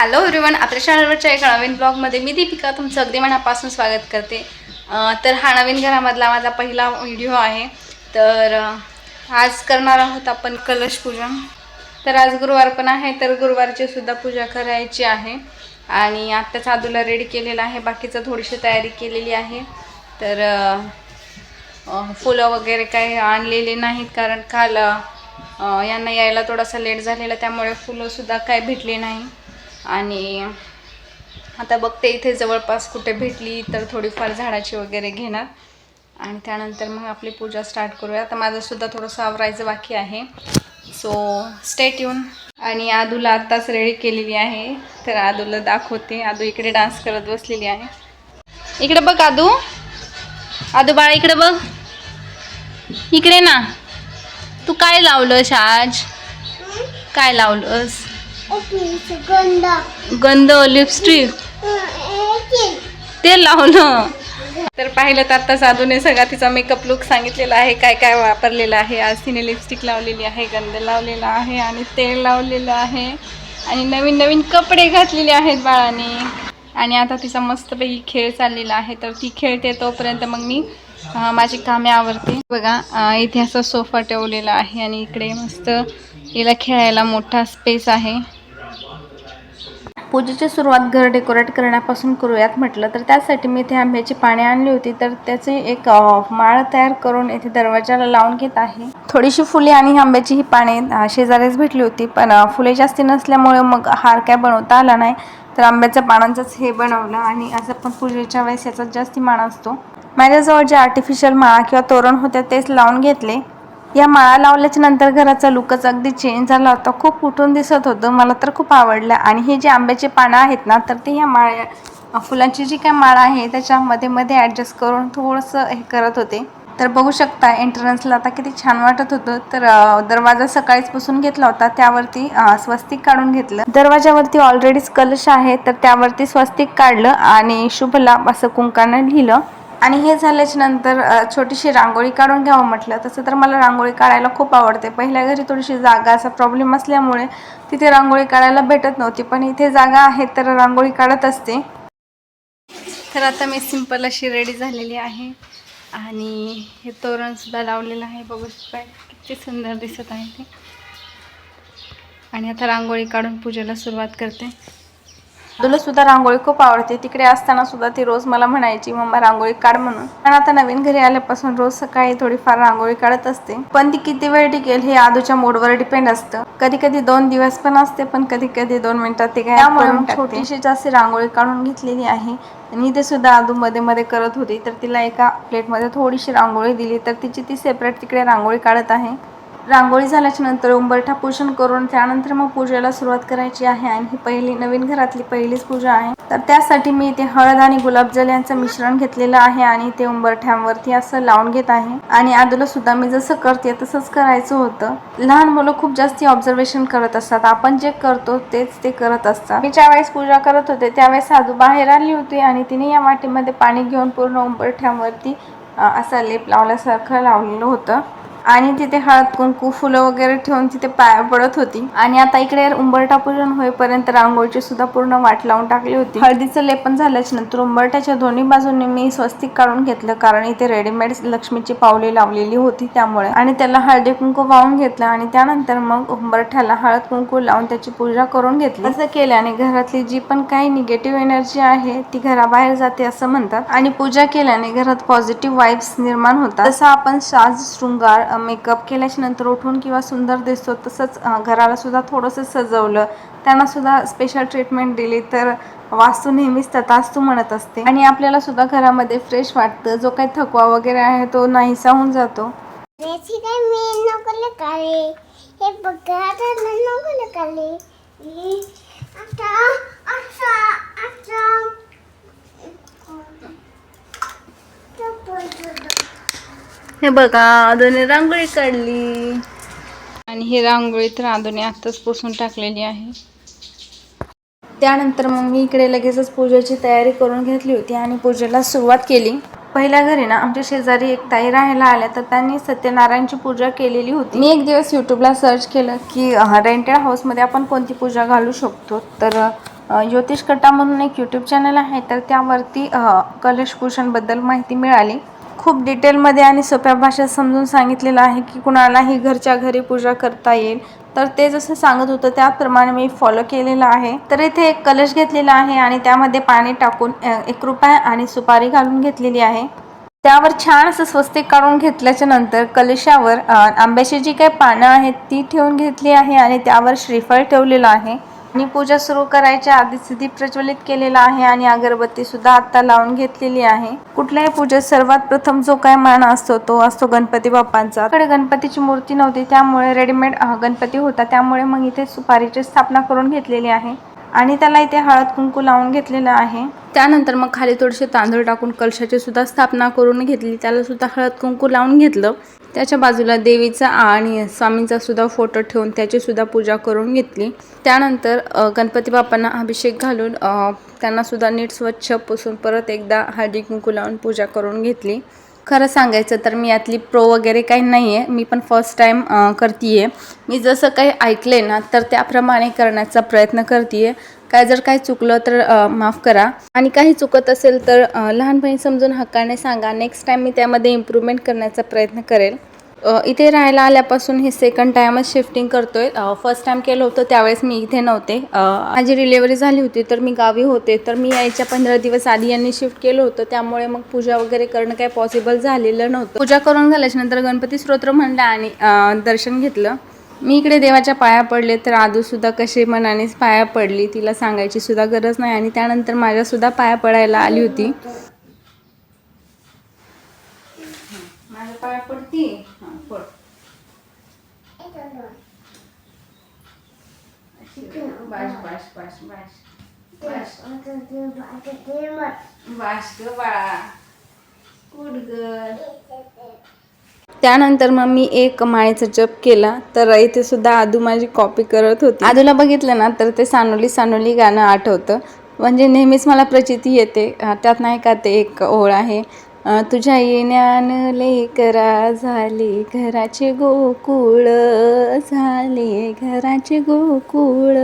Hello everyone आपल्या चॅनलवरच्या एका नवीन ब्लॉगमध्ये मी दीपिका तुमचं अगदी मनापासून स्वागत करते. तर हा नवीन घरामधला माझा पहिला व्हिडिओ आहे. तर आज करणार आहोत आपण कलश पूजा तर आज गुरुवार पण आहे तर गुरुवारची सुद्धा पूजा करायची आहे. आणि आत्ताच आदूला रेडी केलेला आहे बाकीचं थोडीशी तयारी केलेली आहे. तर फुलं वगैरे काही आणलेले नाहीत कारण काल यांना यायला थोडासा लेट झालेला त्यामुळे फुलंसुद्धा काही भेटली नाही. आणि आता बघते इथे जवळपास कुठे भेटली तर थोडीफार झाडाची वगैरे घेणार. आणि त्यानंतर मग आपली पूजा स्टार्ट करूया. आता माझंसुद्धा थोडंसं आवरायचं बाकी आहे. सो स्टेट येऊन आणि आदूला आत्ताच रेडी केलेली आहे. तर आदूला दाखवते. आदू इकडे डान्स करत बसलेली आहे. इकडे बघ आदू. आदू बाळा इकडे बघ. इकडे ना. तू काय लावलंस आज? काय लावलंस? गंध लिपस्टिक ते लावलं तर पाहिलं तर आता साधूने सगळा तिचा मेकअप लुक सांगितलेला आहे काय काय वापरलेलं आहे. आज तिने लिपस्टिक लावलेली आहे गंध लावलेला आहे आणि तेल लावलेलं आहे. आणि नवीन नवीन कपडे घातलेले आहेत बाळाने. आणि आता तिचा मस्तपैकी खेळ चाललेला आहे. तर ती खेळते तोपर्यंत मग मी माझी कामे आवडते बघा इथे असा सोफा ठेवलेला आहे आणि इकडे मस्त हिला खेळायला मोठा स्पेस आहे. पूजेची सुरुवात घर डेकोरेट करण्यापासून करूयात म्हटलं तर त्यासाठी मी इथे आंब्याची पाने आणली होती. तर त्याचे एक माळ तयार करून येथे दरवाजाला लावून घेत आहे. थोडीशी फुले आणि आंब्याची ही पाने शेजारीच भेटली होती. पण फुले जास्ती नसल्यामुळे मग हार काय बनवता आला नाही. तर आंब्याच्या पानांचंच हे बनवलं आणि असं पण पूजेच्या वेळेस याचा जास्ती माळ असतो. माझ्याजवळ जे आर्टिफिशियल माळा किंवा तोरण होत्या तेच लावून घेतले. या माळा लावल्याच्या नंतर घराचा लुकच अगदी चेंज झाला होता. खूप उठून दिसत होतं. मला तर खूप आवडलं. आणि हे जे आंब्याचे पानं आहेत ना तर ते या माळ्या फुलांची जी काय माळा आहे त्याच्यामध्ये मध्ये ॲडजस्ट करून थोडंसं हे करत होते. तर बघू शकता एंट्रन्सला आता किती छान वाटत होतं. तर दरवाजा सकाळीच पुसून घेतला होता. त्यावरती स्वस्तिक काढून घेतलं. दरवाजावरती ऑलरेडीच कलश आहे तर त्यावरती स्वस्तिक काढलं आणि शुभ लाभ असं कुंकानं लिहिलं. आणि हे झाल्याच्यानंतर छोटीशी रांगोळी काढून घ्यावं म्हटलं. तसं तर मला रांगोळी काढायला खूप आवडते. पहिल्या घरी थोडीशी जागा असा प्रॉब्लेम असल्यामुळे तिथे रांगोळी काढायला भेटत नव्हती. पण इथे जागा आहे तर रांगोळी काढत असते. तर आता मी सिंपल अशी रेडी झालेली आहे. आणि हे तोरणसुद्धा लावलेलं आहे. बघू शकता किती सुंदर दिसत आहे ते. आणि आता रांगोळी काढून पूजेला सुरुवात करते. तुला सुद्धा रांगोळी खूप आवडते. तिकडे असताना सुद्धा ती रोज मला म्हणायची मम्मा रांगोळी काढ म्हणून. पण आता नवीन घरी आल्यापासून रोज सकाळी थोडीफार रांगोळी काढत असते. पण ती किती वेळ टिकेल हे आदूच्या मूडवर डिपेंड असतं. कधी कधी दोन दिवस पण असते पण कधी कधी दोन मिनिटात ती काय त्यामुळे छोटीशी जास्त रांगोळी काढून घेतलेली आहे. आणि ते सुद्धा आदू मध्ये मध्ये करत होती. तर तिला एका प्लेटमध्ये थोडीशी रांगोळी दिली. तर तिची ती सेपरेट तिकडे रांगोळी काढत आहे. रांगोळी झाल्याच्यानंतर उंबरठा पूजन करून त्यानंतर मग पूजेला सुरुवात करायची आहे आणि ही पहिली नवीन घरातली पहिलीच पूजा आहे. तर त्यासाठी मी इथे हळद आणि गुलाबजल यांचं मिश्रण घेतलेलं आहे आणि ते उंबरठ्यांवरती असं लावून घेत आहे. आणि आदूला सुद्धा मी जसं करते तसंच करायचं होतं. लहान मुलं खूप जास्ती ऑब्झर्वेशन करत असतात. आपण जे करतो तेच ते करत असतात. मी ज्यावेळेस पूजा करत होते त्यावेळेस आदू बाहेर आली होती आणि तिने या वाटीमध्ये पाणी घेऊन पूर्ण उंबरठ्यांवरती असा लेप लावल्यासारखं लावलेलं होतं. आणि तिथे हळद कुंकू फुलं वगैरे ठेवून तिथे पाया पडत होती. आणि आता इकडे उंबरठा पूजन होईपर्यंत रांगोळीची सुद्धा पूर्ण वाट लावून टाकली होती. हळदीचं लेपन झाल्याच्यानंतर उंबरठ्याच्या दोन्ही बाजूंनी मी स्वस्तिक काढून घेतलं कारण इथे रेडीमेड लक्ष्मीची पावले लावलेली होती त्यामुळे. आणि त्याला हळदी कुंकू वाहून घेतलं आणि त्यानंतर मग उंबरठ्याला हळद कुंकू लावून त्याची पूजा करून घेतली. असं केल्याने घरातली जी पण काही निगेटिव्ह एनर्जी आहे ती घराबाहेर जाते असं म्हणतात. आणि पूजा केल्याने घरात पॉझिटिव्ह वाईब्स निर्माण होतात. जसं आपण साज शृंगार मेकअप केल्याच्यानंतर उठून किंवा सुंदर दिसतो तसंच घरालासुद्धा थोडंसं सजवलं. त्यांनासुद्धा स्पेशल ट्रीटमेंट दिली. तर वास्तू नेहमीच तथास्तू म्हणत असते. आणि आपल्याला सुद्धा घरामध्ये फ्रेश वाटतं. जो काही थकवा वगैरे आहे तो नाहीसा होऊन जातो. त्याची काय मी हे बघा आता नको काळे आता आता आता हे बघा आदोने रांगोळी काढली. आणि ही रांगोळी तर आदोने आत्ताच पुसून टाकलेली आहे. त्यानंतर मग मी इकडे लगेचच पूजेची तयारी करून घेतली होती आणि पूजेला सुरुवात केली. पहिल्या घरी ना आमच्या शेजारी एक ताई राहायला आल्या तर त्यांनी सत्यनारायणची पूजा केलेली होती. मी एक दिवस युट्यूबला सर्च केलं की रेंटेड हाऊसमध्ये आपण कोणती पूजा घालू शकतो? तर ज्योतिष कट्टा म्हणून एक यूट्यूब चॅनल आहे तर त्यावरती कलश पूजनबद्दल माहिती मिळाली. खूप डिटेलमध्ये आणि सोप्या भाषेत समजून सांगितलेलं आहे की कुणालाही घरच्या घरी पूजा करता येईल. तर ते जसं सांगत होतं त्याप्रमाणे मी फॉलो केलेलं आहे. तर इथे एक कलश घेतलेला आहे आणि त्यामध्ये पाणी टाकून एक रुपया आणि सुपारी घालून घेतलेली आहे. त्यावर छान असं स्वस्तिक काढून घेतल्याच्या नंतर कलशावर आंब्याची जी काही पानं आहेत ती ठेवून घेतली आहे आणि त्यावर श्रीफळ ठेवलेलं आहे. आणि पूजा सुरू करायच्या आधीच दीप प्रज्वलित केलेला आहे आणि अगरबत्ती सुद्धा आता लावून घेतलेली आहे. कुठल्याही पूजेत सर्वात प्रथम जो काय मान असतो तो असतो गणपती बाप्पांचा. कडे गणपतीची मूर्ती नव्हती त्यामुळे रेडीमेड गणपती होता. त्यामुळे मग इथे सुपारीची स्थापना करून घेतलेली आहे. आणि त्याला इथे हळद कुंकू लावून घेतलेलं आहे. त्यानंतर मग खाली थोडेसे तांदूळ टाकून कलशाची सुद्धा स्थापना करून घेतली. त्याला सुद्धा हळद कुंकू लावून घेतलं. त्याच्या बाजूला देवीचा आणि स्वामींचा सुद्धा फोटो ठेवून त्याची सुद्धा पूजा करून घेतली. त्यानंतर गणपती बाप्पांना अभिषेक घालून त्यांना सुद्धा नीट स्वच्छ पुसून परत एकदा हळदी कुंकू लावून पूजा करून घेतली. खरं सांगायचं तर मी यातली प्रो वगैरे काही नाही आहे मी पण फर्स्ट टाईम करते आहे मी जसं काही ऐकले ना तर त्याप्रमाणे करण्याचा प्रयत्न करते आहे काय जर काही चुकलं तर माफ करा. आणि काही चुकत असेल तर लहानपणी समजून हक्काने सांगा. नेक्स्ट टाईम मी त्यामध्ये इम्प्रूव्हमेंट करण्याचा प्रयत्न करेल. इथे राहायला आल्यापासून हे सेकंड टाईमच शिफ्टिंग करतोय. फर्स्ट टाईम केलं होतं त्यावेळेस मी इथे नव्हते. माझी डिलेवरी झाली होती तर मी गावी होते. तर मी यायच्या पंधरा दिवस आधी यांनी शिफ्ट केलं होतं. त्यामुळे मग पूजा वगैरे करणं काही पॉसिबल झालेलं नव्हतं. पूजा करून झाल्याच्यानंतर गणपती स्तोत्र म्हणलं आणि दर्शन घेतलं. मी इकडे देवाच्या पाया पडले तर आदू सुद्धा मनानेच पाया पडली तिला सांगायची सुद्धा गरज नाही. आणि त्यानंतर माझ्या सुद्धा पाया पडायला आली होती. माझ्या पाया पडती? बाश बाश बाश बाश बाश बाश ग बाळा गुड गर्ल त्यानंतर मग मी एक माळेचा जप केला तर इथे सुद्धा आदू माझी कॉपी करत होती. आदूला बघितलं ना तर ते सानोली सानोली गाणं आठवतं. म्हणजे नेहमीच मला प्रचिती येते त्यात नाही का ते एक ओळ आहे? तुझ्या येण्यान लेकरा झाले घराचे गोकुळ झाले घराचे गोकुळ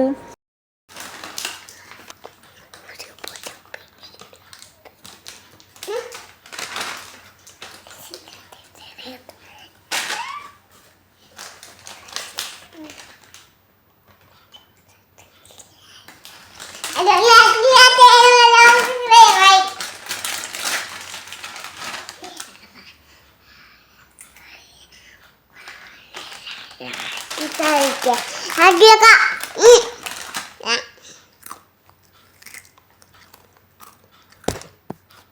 Lagi kak.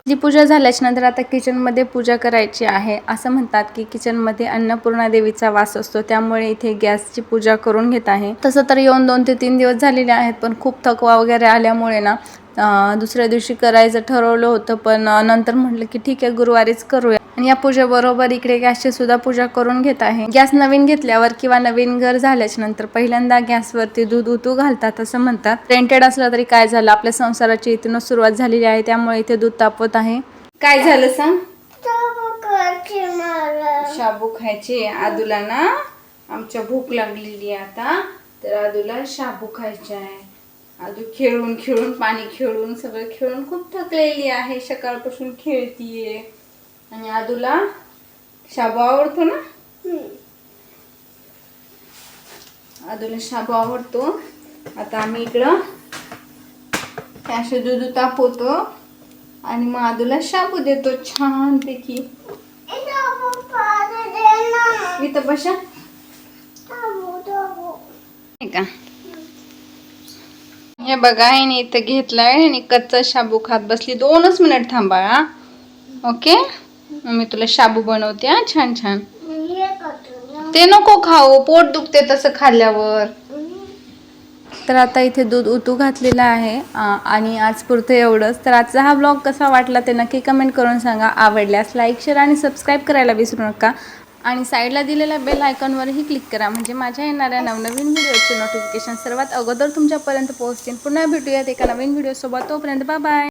जी पूजा झाल्याच्यानंतर आता किचनमध्ये पूजा करायची आहे. असं म्हणतात की किचनमध्ये अन्नपूर्णा देवीचा वास असतो. त्यामुळे इथे गॅसची पूजा करून घेत आहे. तसं तर येऊन दोन ते तीन दिवस झालेले आहेत पण खूप थकवा वगैरे आल्यामुळे ना दुसऱ्या दिवशी करायचं ठरवलं होतं पण नंतर म्हटलं की ठीक आहे गुरुवारीच करूया. आणि या पूजेबरोबर इकडे गॅसची सुद्धा पूजा करून घेत आहे. गॅस नवीन घेतल्यावर किंवा नवीन घर झाल्याच्यानंतर पहिल्यांदा गॅसवरती दूध उतू घालतात असं म्हणतात. रेंटेड असलं तरी काय झालं? आपल्या संसाराची इथूनच सुरुवात झालेली आहे त्यामुळे इथे दूध तापवत आहे. काय झालं सांग? शाबू खायचे. आदूला ना आमच्या भूक लागलेली आहे आता. तर आदूला शाबू खायचे आहे. आदू खेळून खेळून पाणी खेळून सगळं खेळून खूप थकलेली आहे. सकाळपासून खेळतीये. आणि आदूला शाबू आवडतो ना? आदूला शाबू आवडतो. आता आम्ही इकडं असे दूध तापवतो आणि मग आदूला शाबू देतो छानपैकी. इथं बशा हे का? हे बघा हिने इथं घेतलाय आणि कच्चा शाबू खात बसली. दोनच मिनिट थांबा ओके? मी तुला शाबू बनवते हा? छान छान. ते नको खाऊ पोट दुखते तसं खाल्ल्यावर. तर आता इथे दूध उतू घातलेलं आहे आ, आणि आज पुरतं एवढंच. तर आजचा हा ब्लॉग कसा वाटला ते नक्की कमेंट करून सांगा. आवडल्यास लाईक शेअर आणि सबस्क्राईब करायला विसरू नका. आणि साईडला दिलेल्या बेल आयकॉनवरही क्लिक करा. म्हणजे माझ्या येणाऱ्या नवनवीन व्हिडिओचे नोटिफिकेशन सर्वात अगोदर तुमच्यापर्यंत पोहोचतील. पुन्हा भेटूयात एका नवीन व्हिडिओसोबत. तोपर्यंत बाय बाय